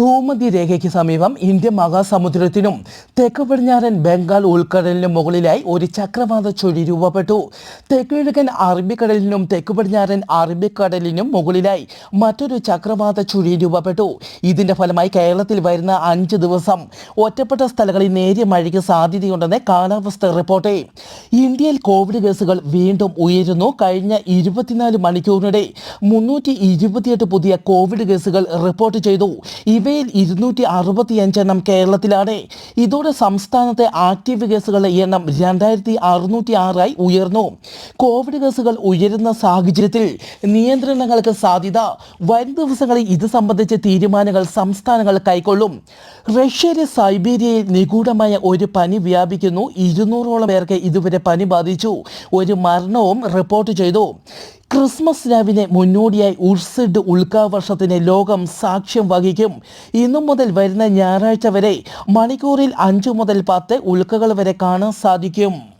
ഭൂമധ്യരേഖയ്ക്ക് സമീപം ഇന്ത്യൻ മഹാസമുദ്രത്തിനും തെക്ക് പടിഞ്ഞാറൻ ബംഗാൾ ഉൾക്കടലിനും മുകളിലായി ഒരു ചക്രവാത ചുഴി രൂപപ്പെട്ടു. തെക്ക് കിഴക്കൻ അറബിക്കടലിനും തെക്ക് പടിഞ്ഞാറൻ അറബിക്കടലിനും മുകളിലായി മറ്റൊരു ചക്രവാത ചുഴി രൂപപ്പെട്ടു. ഇതിന്റെ ഫലമായി കേരളത്തിൽ വരുന്ന അഞ്ച് ദിവസം ഒറ്റപ്പെട്ട സ്ഥലങ്ങളിൽ നേരിയ മഴയ്ക്ക് സാധ്യതയുണ്ടെന്ന് കാലാവസ്ഥ റിപ്പോർട്ട്. ഇന്ത്യയിൽ കോവിഡ് കേസുകൾ വീണ്ടും ഉയരുന്നു. കഴിഞ്ഞ ഇരുപത്തിനാല് മണിക്കൂറിനിടെ മുന്നൂറ്റി ഇരുപത്തിയെട്ട് പുതിയ കോവിഡ് കേസുകൾ റിപ്പോർട്ട് ചെയ്തു. ഇവയിൽ ഇരുന്നൂറ്റി അറുപത്തിയഞ്ചെണ്ണം കേരളത്തിലാണ്. ഇതോടെ സംസ്ഥാനത്തെ ആക്റ്റീവ് കേസുകളുടെ എണ്ണം രണ്ടായിരത്തി അറുന്നൂറ്റി ആറായി ഉയർന്നു. കോവിഡ് കേസുകൾ ഉയരുന്ന സാഹചര്യത്തിൽ നിയന്ത്രണങ്ങൾക്ക് സാധ്യത. വരും ദിവസങ്ങളിൽ ഇത് സംബന്ധിച്ച തീരുമാനങ്ങൾ സംസ്ഥാനങ്ങൾ കൈക്കൊള്ളും. റഷ്യയിലെ സൈബീരിയയിൽ നിഗൂഢമായ ഒരു പനി വ്യാപിക്കുന്നു. ഇരുന്നൂറോളം പേർക്ക് ഇതുവരെ പനി ബാധിച്ചു. ഒരു മരണവും റിപ്പോർട്ട് ചെയ്തു. ക്രിസ്മസ് രാവിനെ മുന്നോടിയായി ഉൾസിഡ് ഉൽക്കാവർഷത്തിന് ലോകം സാക്ഷ്യം വഹിക്കും. ഇന്നു മുതൽ വരുന്ന ഞായറാഴ്ച വരെ മണിക്കൂറിൽ അഞ്ചു മുതൽ പത്ത് ഉൽക്കകൾ വരെ കാണാൻ സാധിക്കും.